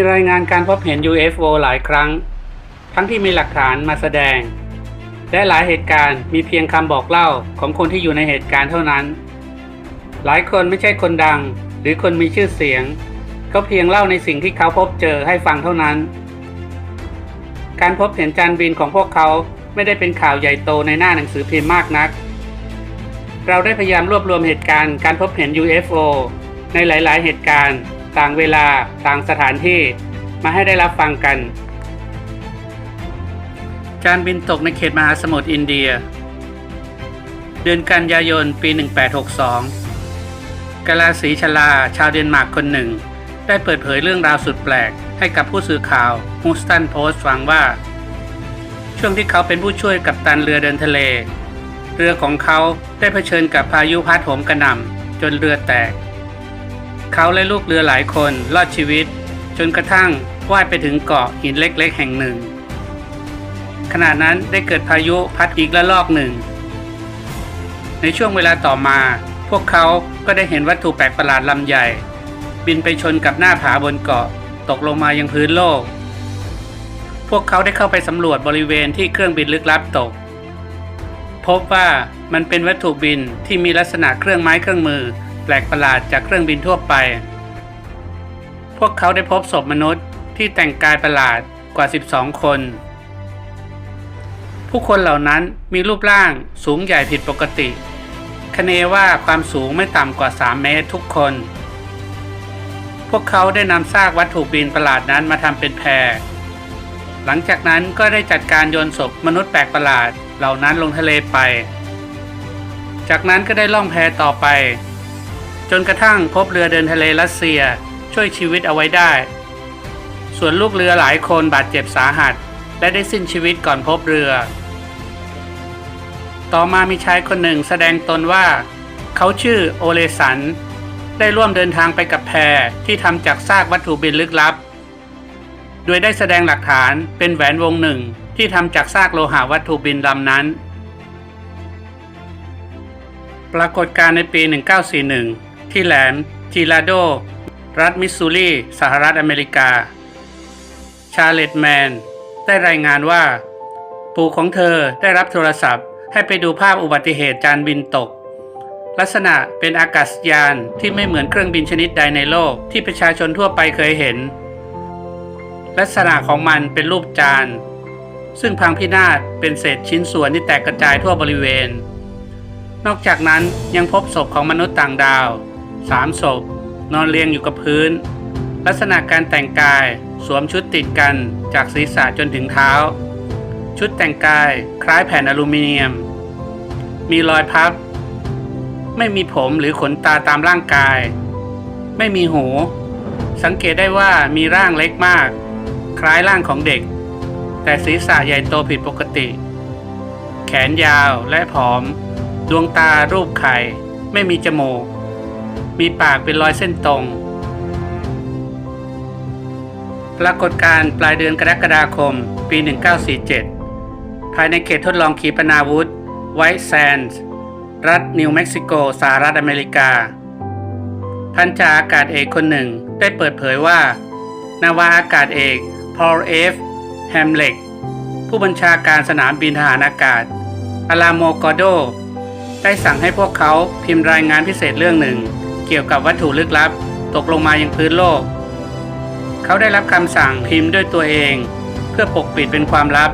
มีรายงานการพบเห็น UFO หลายครั้ง ทั้งที่มีหลักฐานมาแสดง และหลายเหตุการณ์มีเพียงคำบอกเล่าของคนที่อยู่ในเหตุการณ์เท่านั้น หลายคนไม่ใช่คนดัง หรือคนมีชื่อเสียง ก็เพียงเล่าในสิ่งที่เขาพบเจอให้ฟังเท่านั้น การพบเห็นจานบินของพวกเขาไม่ได้เป็นข่าวใหญ่โตในหน้าหนังสือพิมพ์มากนัก เราได้พยายามรวบรวมเหตุการณ์การพบเห็น UFO ในหลาย ๆ เหตุการณ์ ต่างเวลาต่างสถานที่มาให้ได้รับฟังกันจานบินตกในเขตมหาสมุทรอินเดีย เดือนกันยายนปี 1862 กาลาสีชลาชาวเดนมาร์กคนหนึ่ง ได้เปิดเผยเรื่องราวสุดแปลก ให้กับผู้สื่อข่าวฮูสตันโพสต์ฟังว่า ช่วงที่เขาเป็นผู้ช่วยกัปตันเรือเดินทะเล เรือของเขาได้เผชิญกับพายุพัดโหมกระหน่ำจนเรือแตก เขาและลูกเรือหลายคนรอดชีวิต จนกระทั่งว่ายไปถึงเกาะหินเล็กๆ แห่งหนึ่ง ขณะนั้นได้เกิดพายุพัดอีกระลอกหนึ่ง ในช่วงเวลาต่อมา พวกเขาก็ได้เห็นวัตถุแปลกประหลาดลำใหญ่ บินไปชนกับหน้าผาบนเกาะตกลงมายังพื้นโลก พวกเขาได้เข้าไปสำรวจบริเวณที่เครื่องบินลึกลับตก พบว่ามันเป็นวัตถุบินที่มีลักษณะเครื่องไม้เครื่องมือ ลกประหลาดจากเครื่องบินทั่วไป พวกเขาได้พบศพมนุษย์ที่แต่งกายประหลาดกว่า 12 คน ผู้คนเหล่านั้นมีรูปร่างสูงใหญ่ผิดปกติ คเนว่าความสูงไม่ต่ำกว่า 3 เมตรทุกคน พวกเขาได้นำซากวัตถุบินประหลาดนั้นมาทำเป็นแพร หลังจากนั้นก็ได้จัดการโยนศพมนุษย์แปลกประหลาดเหล่านั้นลงทะเลไป จากนั้นก็ได้ล่องแพต่อไป จนกระทั่งพบเรือเดินทะเลรัสเซียช่วยชีวิตเอาไว้ได้ ส่วนลูกเรือหลายคนบาดเจ็บสาหัส และได้สิ้นชีวิตก่อนพบเรือ ต่อมามีชายคนหนึ่งแสดงตนว่า เขาชื่อโอเลสัน ได้ร่วมเดินทางไปกับแพที่ทำจากซากวัตถุบินลึกลับ โดยได้แสดงหลักฐานเป็นแหวนวงหนึ่งที่ทำจากซากโลหะวัตถุบินลำนั้น ปรากฏการในปี 1941 ที่แหลมทีลาโด รัฐมิสซูรีสหรัฐอเมริกา ชาเลตแมน ได้รายงานว่า ปู่ของเธอได้รับโทรศัพท์ ให้ไปดูภาพอุบัติเหตุจานบินตก ลักษณะเป็นอากาศยานที่ไม่เหมือนเครื่องบินชนิดใดในโลกที่ประชาชนทั่วไปเคยเห็น ลักษณะของมันเป็นรูปจาน ซึ่งพังพินาศเป็นเศษชิ้นส่วนที่แตกกระจายทั่วบริเวณ นอกจากนั้นยังพบศพของมนุษย์ต่างดาว สามศพ นอนเรียงอยู่กับพื้น ลักษณะการแต่งกายสวมชุดติดกันจากศีรษะจนถึงเท้า ชุดแต่งกายคล้ายแผ่นอลูมิเนียม มีรอยพับ ไม่มีผมหรือขนตาตามร่างกาย ไม่มีหู สังเกตได้ว่ามีร่างเล็กมาก คล้ายร่างของเด็ก แต่ศีรษะใหญ่โตผิดปกติ แขนยาวและผอม ดวงตารูปไข่ ไม่มีจมูก มีปากเป็นรอยเส้นตรง ปรากฏการณ์ปลายเดือนกรกฎาคม ปี 1947 ภายในเขตทดลองขีปนาวุธไวท์แซนด์รัฐนิวเม็กซิโกสหรัฐอเมริกา พันจ่าอากาศเอกคนหนึ่งได้เปิดเผยว่า นาวาอากาศเอกพอลเอฟแฮมเล็กผู้บัญชาการสนามบินทหารอากาศอาลาโมกอโด ได้สั่งให้พวกเขาพิมพ์รายงานพิเศษเรื่องหนึ่ง เกี่ยวกับวัตถุลึกลับ ตกลงมายังพื้นโลก เขาได้รับคำสั่งพิมพ์ด้วยตัวเอง เพื่อปกปิดเป็นความลับ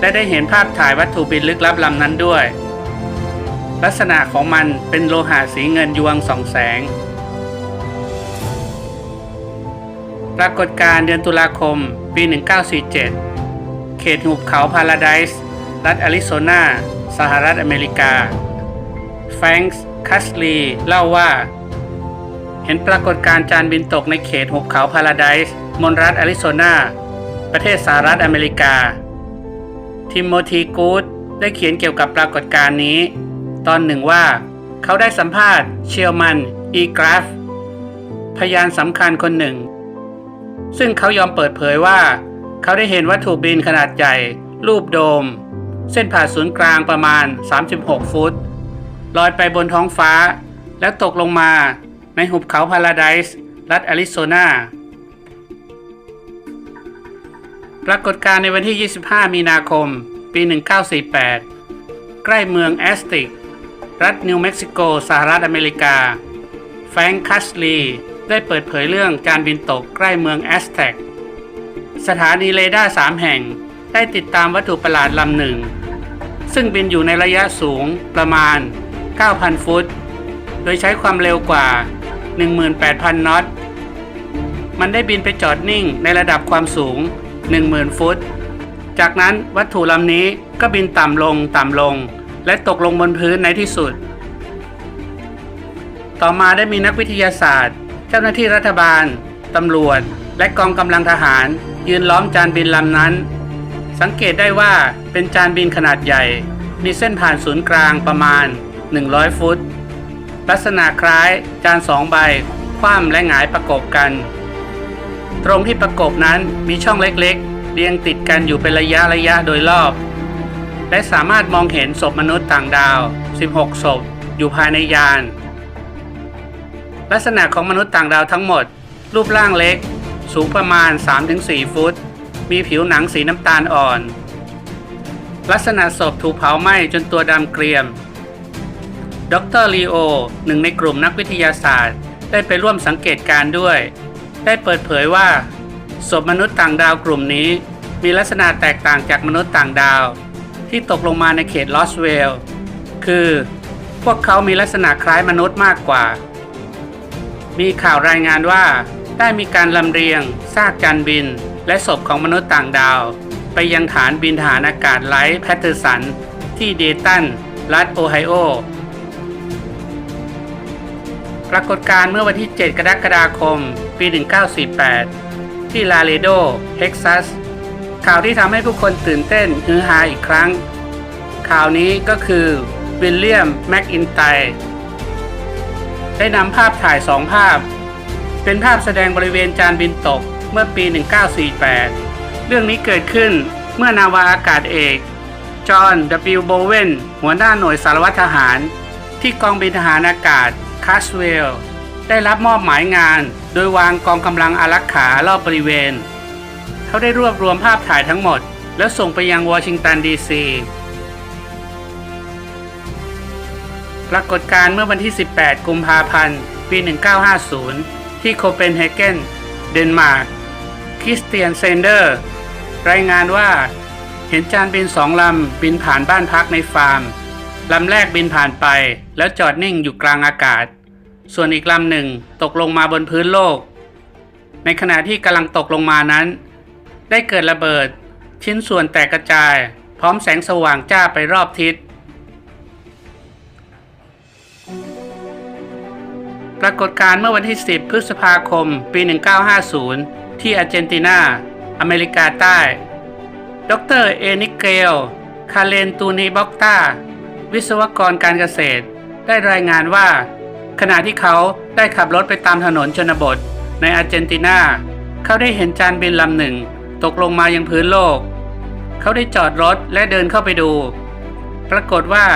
และได้เห็นภาพถ่ายวัตถุบินลึกลับลำนั้นด้วย ลักษณะของมันเป็นโลหะสีเงินยวงสองแสง ปรากฏการณ์เดือนตุลาคมปี 1947 เขตหุบเขาพาราไดส์รัฐแอริโซนา สหรัฐอเมริกาแฟรงค์ คัสลีเล่าว่า เห็นปรากฏการณ์จานบินตกในเขตหุบเขาพาราไดส์มณรัฐแอริโซนา ประเทศสหรัฐอเมริกา ทิมโมธีกูดได้เขียนเกี่ยวกับปรากฏการณ์นี้ ตอนหนึ่งว่า เขาได้สัมภาษณ์เชียลมัน อีกราฟ พยานสำคัญคนหนึ่ง ซึ่งเขายอมเปิดเผยว่า เขาได้เห็นวัตถุบินขนาดใหญ่ รูปโดม เส้นผ่าศูนย์กลางประมาณ 36 ฟุต ลอยไปบนท้องฟ้า แล้วตกลงมาในหุบเขาพาราไดส์รัฐแอริโซนาปรากฏการณ์ในวันที่ 25 มีนาคม ปี 1948 ใกล้เมืองแอสติก รัฐนิวเม็กซิโก สหรัฐอเมริกา แฟรงค์คัสลี ได้เปิดเผยเรื่องการบินตกใกล้เมืองแอสแท็กสถานีเรดาร์สามแห่งได้ติดตามวัตถุประหลาดลำหนึ่ง ซึ่งบินอยู่ในระยะสูงประมาณ 9,000 ฟุต โดยใช้ความเร็วกว่า 18,000 นอต มันได้บินไปจอดนิ่งในระดับความสูง 10,000 ฟุต จากนั้นวัตถุลำนี้ก็บินต่ำลงต่ำลง และตกลงบนพื้นในที่สุด ต่อมาได้มีนักวิทยาศาสตร์ เจ้าหน้าที่รัฐบาลตำรวจ และกองกำลังทหาร ยืนล้อมจานบินลำนั้น สังเกตได้ว่าเป็นจานบินขนาดใหญ่ มีเส้นผ่านศูนย์กลางประมาณ 100 ฟุต ลักษณะคล้ายจานสองใบ คว่ำและหงายประกบกัน ตรงที่ประกบนั้นมีช่องเล็กๆ เรียงติดกันอยู่เป็นระยะระยะโดยรอบ และสามารถมองเห็นศพมนุษย์ต่างดาว 16 ศพ อยู่ภายในยาน ลักษณะของมนุษย์ต่างดาวทั้งหมด รูปร่างเล็ก สูงประมาณ 3-4 ฟุต มีผิวหนังสีน้ำตาลอ่อนลักษณะศพถูกเผาไหม้จนตัวดำเกรียม ดรลีโอหนึ่งในกลุ่มนักวิทยาศาสตร์ ได้ไปร่วมสังเกตการ์ด้วย ได้เปิดเผยว่าศพมนุษย์ต่างดาวกลุ่มนี้ มีลักษณะแตกต่างจากมนุษย์ต่างดาว ที่ตกลงมาในเขตลอสเวลล์คือ พวกเขามีลักษณะคล้ายมนุษย์มากกว่า มีข่าวรายงานว่า ได้มีการลำเรียงซากจานบิน และศพของมนุษย์ต่างดาว ไปยังฐานบินทหารอากาศไลท์แพตเทอร์สัน ที่เดตันรัฐโอไฮโอ ปรากฏการณ์เมื่อวันที่ 7 กรกฎาคม ปี 1948 ที่ลาเรโด เท็กซัส ข่าวที่ทำให้ผู้คนตื่นเต้นฮือฮาอีกครั้ง ข่าวนี้ก็คือวิลเลียม แม็กอินไตได้นำภาพถ่ายสองภาพ เป็นภาพแสดงบริเวณจานบินตกเมื่อปี 1948 เรื่องนี้เกิดขึ้นเมื่อนาวาอากาศเอก จอห์น W. โบเวนหัวหน้าหน่วยสารวัตรทหาร ที่กองบินทหารอากาศ คาสเวลได้รับมอบหมายงาน โดยวางกองกำลังอารักขารอบบริเวณ เขาได้รวบรวมภาพถ่ายทั้งหมด แล้วส่งไปยังวอชิงตันดีซีปรากฏการณ์เมื่อวันที่ 18 กุมภาพันธ์ ปี 1950 ที่โคเปนเฮเกน เดนมาร์ก คริสเตียนเซนเดอร์ รายงานว่า เห็นจานบินสองลำบินผ่านบ้านพักในฟาร์ม ลำแรกบินผ่านไปแล้วจอดนิ่งอยู่กลางอากาศ ส่วนอีกลำหนึ่งตกลงมาบนพื้นโลก ในขณะที่กำลังตกลงมานั้น ได้เกิดระเบิด ชิ้นส่วนแตกกระจาย พร้อมแสงสว่างจ้าไปรอบทิศ ปรากฏการณ์เมื่อวันที่ 10 พฤษภาคม ปี 1950 ที่อาร์เจนตินา อเมริกาใต้ ดร เอนิเกล คาเลนตูนีบ็อกตา วิศวกรการเกษตร ได้รายงานว่า ขณะที่เขาได้ขับรถไปตามถนนชนบท ในอาร์เจนตินา เขาได้เห็นจานบินลำหนึ่ง ตกลงมายังพื้นโลก เขาได้จอดรถและเดินเข้าไปดู ปรากฏว่า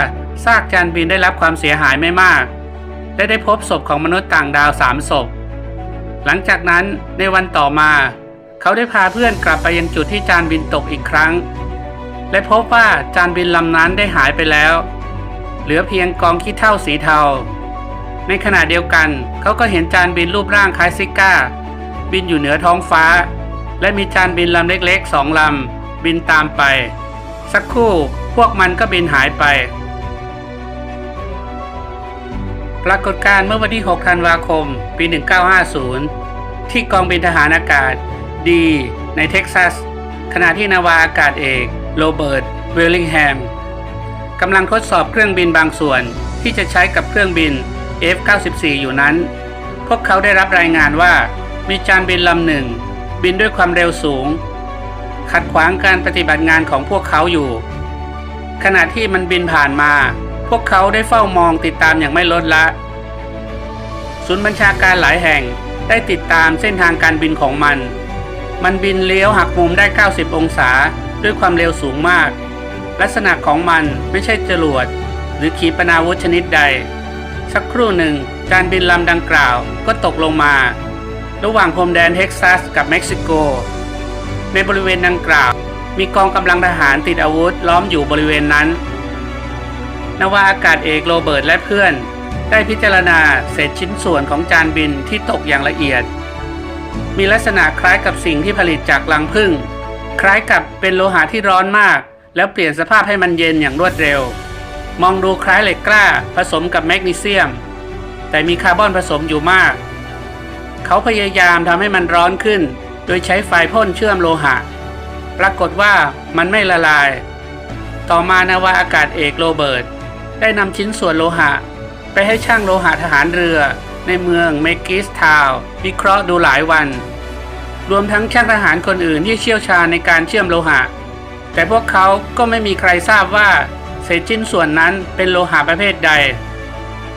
ซากจานบินได้รับความเสียหายไม่มาก และได้พบศพของมนุษย์ต่างดาวสามศพ หลังจากนั้นในวันต่อมา เขาได้พาเพื่อนกลับไปยังจุดที่จานบินตกอีกครั้ง และพบว่าจานบินลำนั้นได้หายไปแล้ว เหลือเพียงกองขี้เถ้าสีเทา ในขณะเดียวกัน เขาก็เห็นจานบินรูปร่างคล้ายซิก้า บินอยู่เหนือท้องฟ้า และมีจานบินลำเล็กๆสองลำ บินตามไป สักครู่พวกมันก็บินหายไป ปรากฏการณ์เมื่อวันที่ 6 ธันวาคม ปี 1950 ที่กองบินทหารอากาศดีในเท็กซัสขณะที่นาวาอากาศเอก โรเบิร์ต เวลลิงแฮม กำลังทดสอบเครื่องบินบางส่วนที่จะใช้กับเครื่องบิน F-94 อยู่นั้น พวกเขาได้รับรายงานว่า มีจานบินลำหนึ่ง บินด้วยความเร็วสูง ขัดขวางการปฏิบัติงานของพวกเขาอยู่ ขณะที่มันบินผ่านมา พวกเขาได้เฝ้ามองติดตามอย่างไม่ลดละ ศูนย์บัญชาการหลายแห่งได้ติดตามเส้นทางการบินของมัน มันบินเลี้ยวหักมุมได้ 90 องศาด้วยความเร็วสูงมาก ลักษณะของมันไม่ใช่จรวด หรือขีปนาวุธชนิดใด สักครู่หนึ่งจานบินลำดังกล่าวก็ตกลงมา ระหว่างพรมแดนเท็กซัสกับเม็กซิโก ในบริเวณดังกล่าว มีกองกำลังทหารติดอาวุธล้อมอยู่บริเวณนั้น นาวาอากาศเอกโรเบิร์ตและเพื่อน ได้พิจารณาเศษชิ้นส่วนของจานบินที่ตกอย่างละเอียด มีลักษณะคล้ายกับสิ่งที่ผลิตจากรังผึ้งคล้ายกับเป็นโลหะที่ร้อนมาก แล้วเปลี่ยนสภาพให้มันเย็นอย่างรวดเร็ว มองดูคล้ายเหล็กกล้าผสมกับแมกนีเซียม แต่มีคาร์บอนผสมอยู่มาก เขาพยายามทำให้มันร้อนขึ้น โดยใช้ไฟพ่นเชื่อมโลหะ ปรากฏว่ามันไม่ละลาย ต่อมานาวาอากาศเอกโรเบิร์ตได้นำชิ้นส่วนโลหะ ไปให้ช่างโลหะทหารเรือ ในเมืองเมกิสทาวน์วิเคราะห์ดูหลายวัน รวมทั้งช่างทหารคนอื่นที่เชี่ยวชาญในการเชื่อมโลหะ แต่พวกเขาก็ไม่มีใครทราบว่าเศษชิ้นส่วนนั้นเป็นโลหะประเภทใด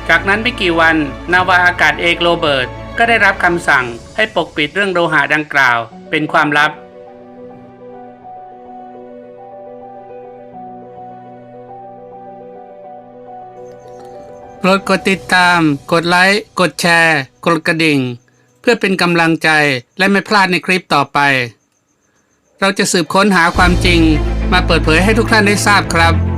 จากนั้นไม่กี่วันนาวาอากาศเอกโรเบิร์ตก็ได้รับคำสั่งให้ปกปิดเรื่องโลหะดังกล่าวเป็นความลับโปรดกดติดตาม กดไลค์ กดแชร์ กดกระดิ่ง เพื่อเป็นกำลังใจและไม่พลาดในคลิปต่อไป เราจะสืบค้นหาความจริง มาเปิดเผยให้ทุกท่านได้ทราบครับ